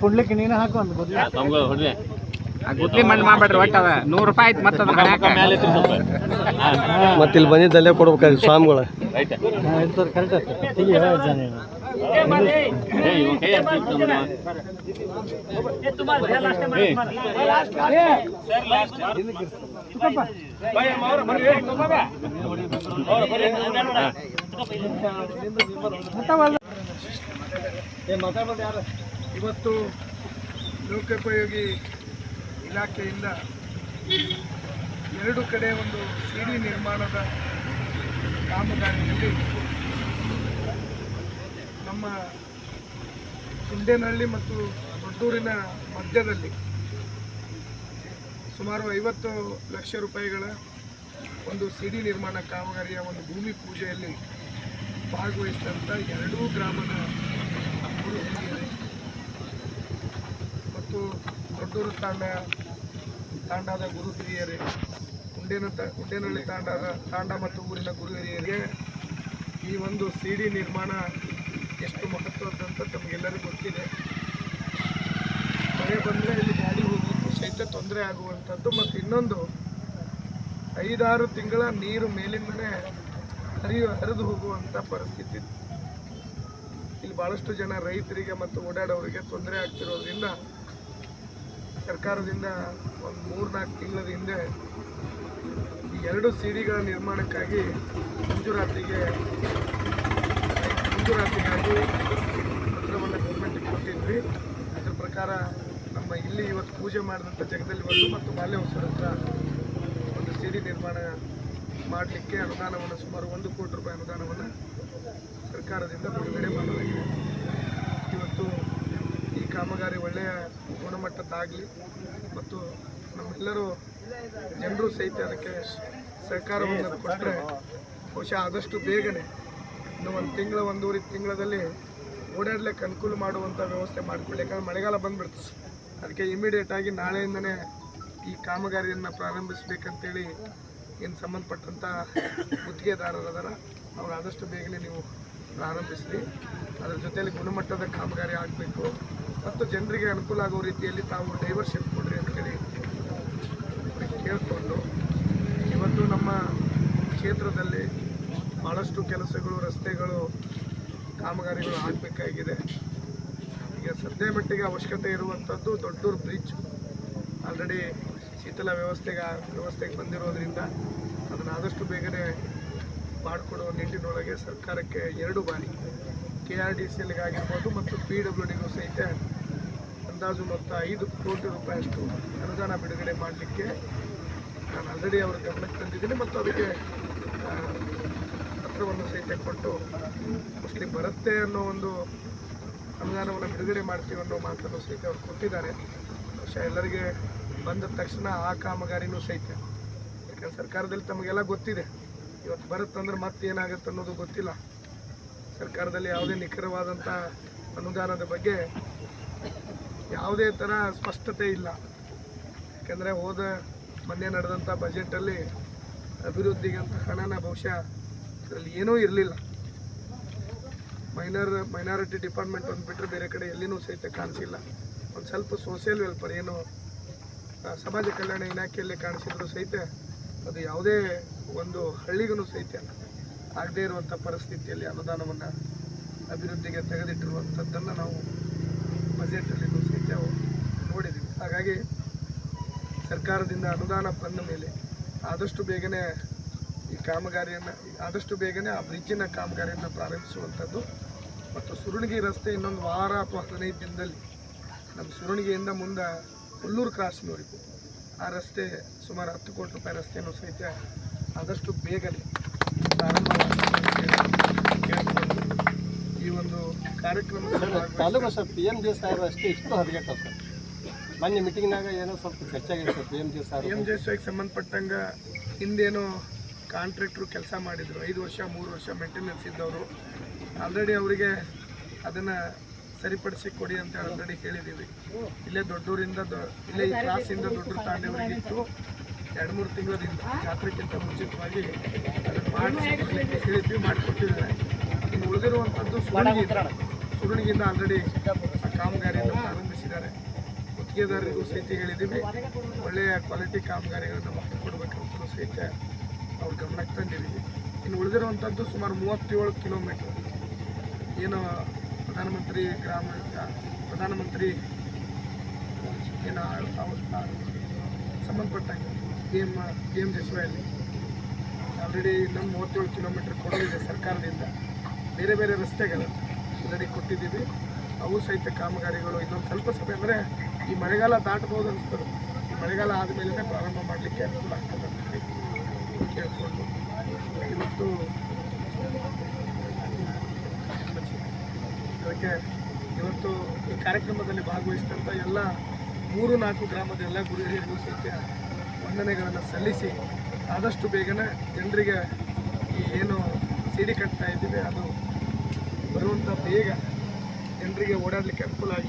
ಪುಡ್ಲಿಕ್ಕೆ ನೀನು ಹಾಕು ಒಂದು ಗುದ್ಲಿ. ಮಣ್ಣು ಮಾಡ್ಬೇಡ್ರಿ ಒಟ್ಟು ಅದ. ನೂರು ರೂಪಾಯಿ ಆಯ್ತು ಮತ್ತೆ ಮತ್ತೆ ಇಲ್ಲಿ ಬಂದಿದ್ದಲ್ಲೇ ಕೊಡ್ಬೇಕಾಗಿ ಸ್ವಾಮಿಗಳು. ಕರೆಕ್ಟ್ ಆಗ್ತದೆ ಇವತ್ತು ಲೋಕೋಪಯೋಗಿ ಇಲಾಖೆಯಿಂದ ಎರಡು ಕಡೆ ಒಂದು ಸಿಡಿ ನಿರ್ಮಾಣದ ಕಾಮಗಾರಿಯಲ್ಲಿ ನಮ್ಮ ಹಿಂಡೇನಹಳ್ಳಿ ಮತ್ತು ದೊಡ್ಡೂರಿನ ಮಧ್ಯದಲ್ಲಿ ಸುಮಾರು ಐವತ್ತು ಲಕ್ಷ ರೂಪಾಯಿಗಳ ಒಂದು ಸಿಡಿ ನಿರ್ಮಾಣ ಕಾಮಗಾರಿಯ ಒಂದು ಭೂಮಿ ಪೂಜೆಯಲ್ಲಿ ಭಾಗವಹಿಸಿದಂಥ ಎರಡೂ ಗ್ರಾಮದ ಗುರು ಹಿರಿಯರೇ ಮತ್ತು ದೊಡ್ಡೂರು ತಾಂಡ, ತಾಂಡದ ಗುರು ಹಿರಿಯರೇ. ಉಂಡೇನ ಉಂಡೇನಹಳ್ಳಿ ತಾಂಡದ, ತಾಂಡ ಮತ್ತು ಊರಿನ ಗುರು ಹಿರಿಯರಿಗೆ ಈ ಒಂದು ಸಿ ಡಿ ನಿರ್ಮಾಣ ಎಷ್ಟು ಮಹತ್ವದಂತ ತಮಗೆಲ್ಲರಿಗೂ ಗೊತ್ತಿದೆ. ಮಳೆ ಬಂದರೆ ಇಲ್ಲಿ ಗಾಡಿ ಹೋಗಿ ಸಹಿತ ತೊಂದರೆ ಆಗುವಂಥದ್ದು ಮತ್ತು ಇನ್ನೊಂದು, ಐದಾರು ತಿಂಗಳ ನೀರು ಮೇಲಿಂದಲೇ ಹರಿಯು, ಹರಿದು ಹೋಗುವಂಥ ಪರಿಸ್ಥಿತಿ. ಇಲ್ಲಿ ಭಾಳಷ್ಟು ಜನ ರೈತರಿಗೆ ಮತ್ತು ಓಡಾಡೋರಿಗೆ ತೊಂದರೆ ಆಗ್ತಿರೋದ್ರಿಂದ ಸರ್ಕಾರದಿಂದ ಒಂದು ಮೂರ್ನಾಲ್ಕು ತಿಂಗಳ ಹಿಂದೆ ಈ ಎರಡು ಸಿಡಿಗಳ ನಿರ್ಮಾಣಕ್ಕಾಗಿ ಮಂಜೂರಾತಿಗೆ ಮಂಜೂರಾತಿಗಾಗಿ ಪತ್ರವನ್ನು ಗೌರ್ಮೆಂಟಿಗೆ ಕೊಟ್ಟಿದ್ವಿ. ಅದರ ಪ್ರಕಾರ ನಮ್ಮ ಇಲ್ಲಿ ಇವತ್ತು ಪೂಜೆ ಮಾಡಿದಂಥ ಜಗದಲ್ಲಿ ಒಂದು ಮತ್ತು ಬಾಲ್ಯೋತ್ಸವದ ಹತ್ರ ಒಂದು ಸಿಡಿ ನಿರ್ಮಾಣ ಮಾಡಲಿಕ್ಕೆ ಅನುದಾನವನ್ನು ಸುಮಾರು ಒಂದು ಕೋಟಿ ರೂಪಾಯಿ ಅನುದಾನವನ್ನು ಸರ್ಕಾರದಿಂದ ಬಿಡುಗಡೆ ಮಾಡಲಾಗಿದೆ. ಇವತ್ತು ಕಾಮಗಾರಿ ಒಳ್ಳೆಯ ಗುಣಮಟ್ಟದ್ದಾಗಲಿ ಮತ್ತು ನಮ್ಮೆಲ್ಲರೂ ಜನರು ಸಹಿತ ಅದಕ್ಕೆ ಸಹಕಾರವನ್ನು ಕೊಟ್ಟರೆ ಬಹುಶಃ ಆದಷ್ಟು ಬೇಗನೆ ಇನ್ನು ಒಂದು ತಿಂಗಳ, ಒಂದೂವರೆ ತಿಂಗಳಲ್ಲಿ ಓಡಾಡ್ಲಿಕ್ಕೆ ಅನುಕೂಲ ಮಾಡುವಂಥ ವ್ಯವಸ್ಥೆ ಮಾಡಿಕೊಳ್ಳಿ. ಮಳೆಗಾಲ ಬಂದ್ಬಿಡ್ತು. ಅದಕ್ಕೆ ಇಮಿಡಿಯೇಟಾಗಿ ನಾಳೆಯಿಂದನೇ ಈ ಕಾಮಗಾರಿಯನ್ನು ಪ್ರಾರಂಭಿಸಬೇಕಂತೇಳಿ ಏನು ಸಂಬಂಧಪಟ್ಟಂಥ ಗುತ್ತಿಗೆದಾರರದಾರ, ಅವ್ರು ಆದಷ್ಟು ಬೇಗನೆ ನೀವು ಪ್ರಾರಂಭಿಸಿ ಅದರ ಜೊತೆಯಲ್ಲಿ ಗುಣಮಟ್ಟದ ಕಾಮಗಾರಿ ಆಗಬೇಕು. ಮತ್ತು ಜನರಿಗೆ ಅನುಕೂಲ ಆಗೋ ರೀತಿಯಲ್ಲಿ ತಾವು ಡೈವರ್ಷನ್ ಕೊಡ್ರಿ ಅಂತ ಹೇಳಿ ಕೇಳಿಕೊಂಡು ಇವತ್ತು ನಮ್ಮ ಕ್ಷೇತ್ರದಲ್ಲಿ ಭಾಳಷ್ಟು ಕೆಲಸಗಳು, ರಸ್ತೆಗಳು, ಕಾಮಗಾರಿಗಳು ಆಗಬೇಕಾಗಿದೆ. ಈಗ ಸದ್ಯ ಮಟ್ಟಿಗೆ ಅವಶ್ಯಕತೆ ಇರುವಂಥದ್ದು ದೊಡ್ಡೂರು ಬ್ರಿಡ್ಜ್. ಆಲ್ರೆಡಿ ಶೀತಲ ವ್ಯವಸ್ಥೆಗೆ ವ್ಯವಸ್ಥೆಗೆ ಬಂದಿರೋದ್ರಿಂದ ಅದನ್ನು ಆದಷ್ಟು ಬೇಗನೆ ಮಾಡಿಕೊಡುವ ನಿಟ್ಟಿನೊಳಗೆ ಸರ್ಕಾರಕ್ಕೆ ಎರಡು ಬಾರಿ. ಕೆ ಆರ್ ಡಿ ಸಿ ಎಲ್ಗಾಗಿರ್ಬೋದು ಮತ್ತು ಪಿ ಡಬ್ಲ್ಯೂ ಡಿಗೂ ಸಹಿತ ಅಂದಾಜು ಮೊತ್ತ ಐದು ಕೋಟಿ ರೂಪಾಯಿಯಷ್ಟು ಅನುದಾನ ಬಿಡುಗಡೆ ಮಾಡಲಿಕ್ಕೆ ನಾನು ಆಲ್ರೆಡಿ ಅವರ ಗಮನಕ್ಕೆ ತಂದಿದ್ದೀನಿ ಮತ್ತು ಅದಕ್ಕೆ ಪತ್ರವನ್ನು ಸಹಿತ ಕೊಟ್ಟು ಮೋಸ್ಟ್ಲಿ ಬರುತ್ತೆ ಅನ್ನೋ ಒಂದು ಅನುದಾನವನ್ನು ಬಿಡುಗಡೆ ಮಾಡ್ತೀವಿ ಅನ್ನೋ ಮಾತನ್ನು ಸಹಿತ ಅವರು ಕೊಟ್ಟಿದ್ದಾರೆ. ಬಹುಶಃ ಎಲ್ಲರಿಗೆ ಬಂದ ತಕ್ಷಣ ಆ ಕಾಮಗಾರಿನೂ ಸಹಿತ. ಯಾಕಂದ್ರೆ ಸರ್ಕಾರದಲ್ಲಿ ತಮಗೆಲ್ಲ ಗೊತ್ತಿದೆ. ಇವತ್ತು ಬರುತ್ತಂದ್ರೆ ಮತ್ತೆ ಏನಾಗುತ್ತೆ ಅನ್ನೋದು ಗೊತ್ತಿಲ್ಲ. ಸರ್ಕಾರದಲ್ಲಿ ಯಾವುದೇ ನಿಖರವಾದಂಥ ಅನುದಾನದ ಬಗ್ಗೆ ಯಾವುದೇ ಥರ ಸ್ಪಷ್ಟತೆ ಇಲ್ಲ. ಯಾಕಂದರೆ ಹೋದ ಮೊನ್ನೆ ನಡೆದಂಥ ಬಜೆಟಲ್ಲಿ ಅಭಿವೃದ್ಧಿಗೆ ಅಂತ ಹಣನ ಬಹುಶಃ ಅದರಲ್ಲಿ ಏನೂ ಇರಲಿಲ್ಲ. ಮೈನರ್ ಮೈನಾರಿಟಿ ಡಿಪಾರ್ಟ್ಮೆಂಟ್ ಒಂದು ಬಿಟ್ಟರೆ ಬೇರೆ ಕಡೆ ಎಲ್ಲಿನೂ ಸಹಿತ ಕಾಣಿಸಿಲ್ಲ. ಒಂದು ಸ್ವಲ್ಪ ಸೋಷಿಯಲ್ ವೆಲ್ಫೇರ್ ಏನು ಸಮಾಜ ಕಲ್ಯಾಣ ಇಲಾಖೆಯಲ್ಲಿ ಕಾಣಿಸಿದ್ರು ಸಹಿತ ಅದು ಯಾವುದೇ ಒಂದು ಹಳ್ಳಿಗೂ ಸಹಿತ ಆಗದೇ ಇರುವಂಥ ಪರಿಸ್ಥಿತಿಯಲ್ಲಿ ಅನುದಾನವನ್ನು ಅಭಿವೃದ್ಧಿಗೆ ತೆಗೆದಿಟ್ಟಿರುವಂಥದ್ದನ್ನು ನಾವು ಬಜೆಟಲ್ಲಿನೂ ಸರ್ಕಾರದಿಂದ ಅನುದಾನ ಬಂದ ಮೇಲೆ ಆದಷ್ಟು ಬೇಗನೆ ಈ ಕಾಮಗಾರಿಯನ್ನು ಆದಷ್ಟು ಬೇಗನೆ ಆ ಬ್ರಿಡ್ಜಿನ ಕಾಮಗಾರಿಯನ್ನು ಪ್ರಾರಂಭಿಸುವಂಥದ್ದು. ಮತ್ತು ಸುರುಣಿಗೆ ರಸ್ತೆ ಇನ್ನೊಂದು ವಾರ ಅಥವಾ ಹದಿನೈದು ದಿನದಲ್ಲಿ ನಮ್ಮ ಸುರುಣಿಗೆಯಿಂದ ಮುಂದೆ ಹುಲ್ಲೂರು ಕ್ರಾಸ್ನವರೆಗೂ ಆ ರಸ್ತೆ ಸುಮಾರು ಹತ್ತು ಕೋಟಿ ರೂಪಾಯಿ ರಸ್ತೆಯನ್ನು ಸಹಿತ ಆದಷ್ಟು ಬೇಗನೆ ಪ್ರಾರಂಭ ಈ ಒಂದು ಕಾರ್ಯಕ್ರಮ ತಾಲೂಕು ಸರ್ ಪಿ ಎಂ ಜಿ ಸಾಹೇಬ್ ಅಷ್ಟೇ ಇಷ್ಟು ಹದಗೆಟ್ಟ ಮೊನ್ನೆ ಮೀಟಿಂಗ್ನಾಗ ಏನೋ ಸ್ವಲ್ಪ ಚರ್ಚೆ M G sir M J ಸಂಬಂಧಪಟ್ಟಂಗೆ ಹಿಂದೇನು ಕಾಂಟ್ರಾಕ್ಟ್ರು ಕೆಲಸ ಮಾಡಿದರು, ಐದು ವರ್ಷ, ಮೂರು ವರ್ಷ ಮೇಂಟೆನೆನ್ಸ್ ಇದ್ದವರು. ಆಲ್ರೆಡಿ ಅವರಿಗೆ ಅದನ್ನು ಸರಿಪಡಿಸಿ ಕೊಡಿ ಅಂತ ಆಲ್ರೆಡಿ ಹೇಳಿದ್ದೀವಿ ಇಲ್ಲೇ ದೊಡ್ಡೂರಿಂದ ಇಲ್ಲೇ ಈ ಕ್ಲಾಸಿಂದ ದೊಡ್ಡೂರು ತಾಂಡವರಿಗಿತ್ತು ಎರಡು ಮೂರು ತಿಂಗಳಿಂದ ಜಾತ್ರೆಗಿಂತ ಮುಂಚಿತವಾಗಿ ಅದನ್ನು ಮಾಡಿಸಿ ಹೇಳಿದ್ವಿ, ಮಾಡಿಕೊಟ್ಟಿದ್ದಾರೆ. ಇನ್ನು ಉಳಿದಿರುವಂಥದ್ದು ಸುರುಣಿಗಿಂತ ಸುರುಣಿಗಿಂತ ಆಲ್ರೆಡಿ ಕಾಮಗಾರಿಯನ್ನು ಪ್ರಾರಂಭಿಸಿದ್ದಾರೆ ಗುತ್ತಿಗೆದಾರರಿಗೂ ಸಹಿತ ಹೇಳಿದ್ದೀವಿ. ಒಳ್ಳೆಯ ಕ್ವಾಲಿಟಿ ಕಾಮಗಾರಿಗಳನ್ನು ಕೊಡ್ಬೇಕು ಕೊಡಬೇಕಂತಲೂ ಸಹಿತ ಅವ್ರ ಗಮನಕ್ಕೆ ತಂದಿದ್ದೀವಿ. ಇನ್ನು ಉಳಿದಿರುವಂಥದ್ದು ಸುಮಾರು ಮೂವತ್ತೇಳು ಕಿಲೋಮೀಟರ್ ಏನು ಪ್ರಧಾನಮಂತ್ರಿ ಗ್ರಾಮ, ಪ್ರಧಾನಮಂತ್ರಿ ಏನು ಸಂಬಂಧಪಟ್ಟಂಗೆ ಪಿ ಎಂ ಪಿ ಎಂ ಜಸ್ವಾಯಲ್ಲಿ ಆಲ್ರೆಡಿ ಇನ್ನೊಂದು ಮೂವತ್ತೇಳು ಕಿಲೋಮೀಟರ್ ಕೊಡೋದಿದೆ ಸರ್ಕಾರದಿಂದ. ಬೇರೆ ಬೇರೆ ರಸ್ತೆಗಳು ಆಲ್ರೆಡಿ ಕೊಟ್ಟಿದ್ದೀವಿ. ಅವು ಸಹಿತ ಕಾಮಗಾರಿಗಳು ಇನ್ನೊಂದು ಸ್ವಲ್ಪ ಸಮಯ ಅಂದರೆ ಈ ಮಳೆಗಾಲ ದಾಟಬಹುದು ಅನಿಸ್ತಾರೆ ಈ ಮಳೆಗಾಲ ಆದಮೇಲೆ ಪ್ರಾರಂಭ ಮಾಡಲಿಕ್ಕೆ ಅನುಕೂಲ ಆಗ್ತದೆ. ಕೇಳಿಕೊಂಡು. ಇವತ್ತು ಅದಕ್ಕೆ ಇವತ್ತು ಈ ಕಾರ್ಯಕ್ರಮದಲ್ಲಿ ಭಾಗವಹಿಸಿದಂಥ ಎಲ್ಲ ಮೂರು ನಾಲ್ಕು ಗ್ರಾಮದ ಎಲ್ಲ ಗುರು ಹಿರಿಯರಿಗೂ ಸಹಿತ ವಂದನೆಗಳನ್ನು ಸಲ್ಲಿಸಿ ಆದಷ್ಟು ಬೇಗನೆ ಜನರಿಗೆ ಈ ಏನು ಸಿಡಿ ಕಟ್ತಾ ಇದ್ದೀವಿ, ಅದು ಬರುವಂಥ ಬೇಗ ಜನರಿಗೆ ಓಡಾಡಲಿಕ್ಕೆ ಅನುಕೂಲ ಆಗಲಿ